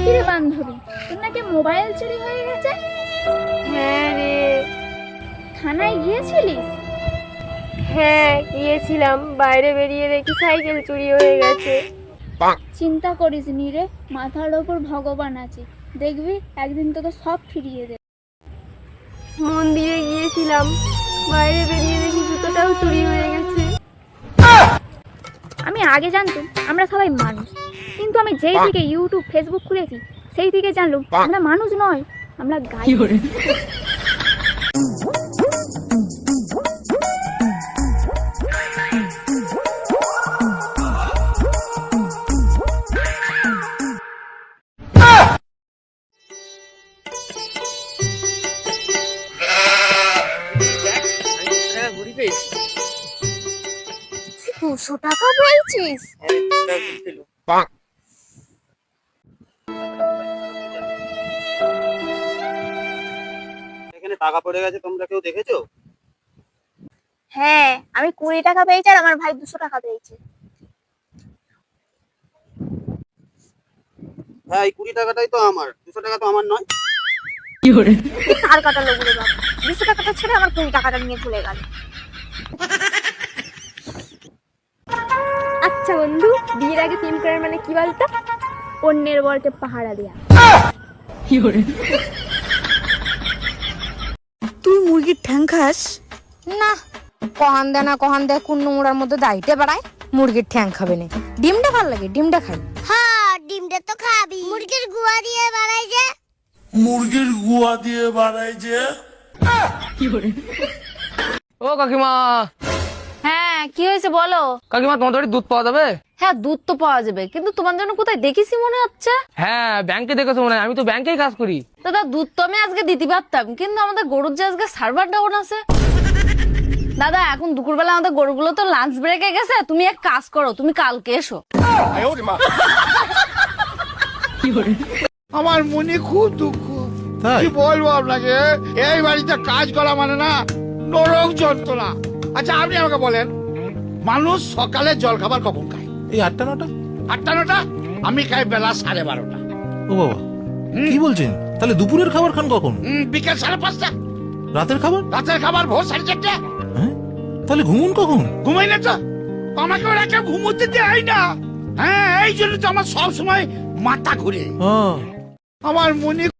কিরে বান্ধবী তোর নাকি মোবাইল চুরি হয়ে গেছে? হ্যাঁ রে। থানায় গিয়েছিলিস? হ্যাঁ গিয়েছিলাম। বাইরে বেরিয়ে দেখি সাইকেল চুরি হয়ে গেছে। চিন্তা করিস নি রে মাথার ওপর ভগবান আছে। দেখবি একদিন তোকে সব ফিরিয়ে দেবে। মন্দিরে গিয়েছিলাম। বাইরে বেরিয়ে দেখি জুতোটাও চুরি হয়ে গেছে। আমি আগে জানতাম আমরা সবাই মানুষ। কিন্তু আমি যেই থেকে ইউটিউব ফেসবুক খুলেছি সেই থেকে জানলাম আমরা মানুষ নয় আমরা গাই। দুশো টাকা পেয়েছিস এখানে টাকা পড়ে গেছে তোমরা কেউ দেখেছ? হ্যাঁ আমি কুড়ি টাকা পেয়েছি আর আমার ভাই দুশো টাকা পেয়েছে। হ্যাঁ এই কুড়ি টাকাটাই তো আমার দুশো টাকা তো আমার নয়। কার কাটা লোক রে বাবা। দুশো টাকাটা ছেড়ে আমার কুড়ি টাকাটা নিয়ে চলে গেল। আচ্ছা বন্ধু বিয়ের আগে প্রেম করার মানে কি বলতো? অন্যের বরকে পাহারা দেয়া। তুই মুরগির ঠ্যাং খাস? না কহান দে না কহান দেয় কোন নোংরার মধ্যে দাইতে বেড়ায় মুরগির ঠ্যাং খাবে না। ডিমটা ভালো লাগে ডিমটা খাই। হ্যাঁ ডিমটা তো খাবি। মুরগির গুয়া দিয়ে বানাই যে। মুরগির গুয়া দিয়ে বানাই যে। ও কাকিমা। হ্যাঁ কি হয়েছে বলো? কাকিমা তোমাদের বাড়ি দুধ পাওয়া যাবে? হ্যাঁ দুধ তো পাওয়া যাবে কিন্তু তোমার জন্য কোথায় দেখেছি মনে হচ্ছে? হ্যাঁ ব্যাংকে দেখেছ মনে হয় আমি তো ব্যাংকেই কাজ করি। দাদা দুধ তো আমি আজকে দিতে পারতাম কিন্তু আমাদের গরুর যে আজকে সার্ভার ডাউন আছে। দাদা এখন দুপুরবেলা আমাদের গরুগুলো তো লাঞ্চ ব্রেকে গেছে তুমি এক কাজ করো তুমি কালকে এসো। আমার মনে খুব দুঃখ। কি বলব আপনাকে? এই বাড়িতে কাজ করা মানে না নরক যন্ত্রণা। আচ্ছা আপনি আমাকে বলেন মানুষ সকালে জল খাবার কখন খায়? এই আটটা নটা? আটটা নটা? আমি খাই বেলা সাড়ে বারোটা। ও বাবা কি বলছেন? তাহলে দুপুরের খাবার খান কখন? বিকেল সাড়ে পাঁচটা। রাতের খাবার? রাতের খাবার ভোর সাড়ে চারটে। হ্যাঁ? তাহলে ঘুমুন কখন? ঘুমাই না তো। আমাকে ওরা কেউ ঘুমোতে দেয় না। হ্যাঁ এই জন্য তো আমার সব সময় মাথা ঘুরে। আমার মনে